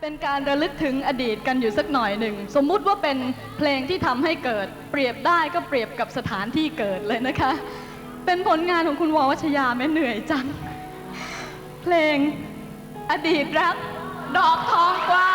เป็นการระลึกถึงอดีตกันอยู่สักหน่อยหนึ่ง สมมุติว่าเป็นเพลงที่ทำให้เกิด เปรียบได้ก็เปรียบกับสถานที่เกิดเลยนะคะ เป็นผลงานของคุณววัชยาแม่เหนื่อยจัง เพลงอดีตรัก ดอกทองกว่า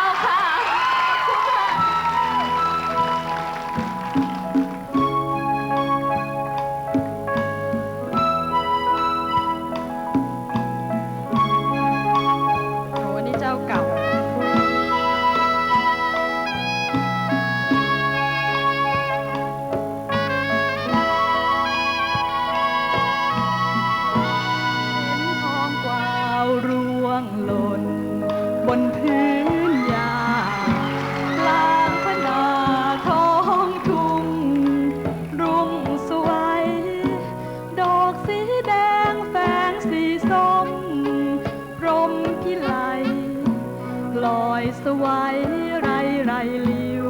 สวัยไรไรลิว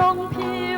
ลงพี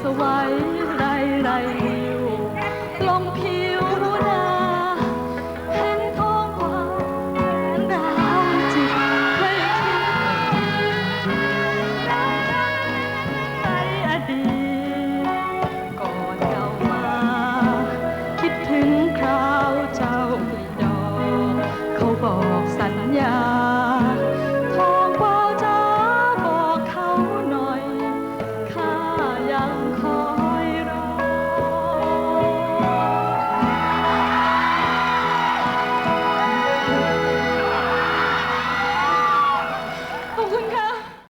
สวัยไรไรอยู่ลงผิวนาเห็นท้องฟ้าดาวจิตให้คิดไปอดีตกอนเก่ามา คิดถึงคราวเจ้าดอเขาบอก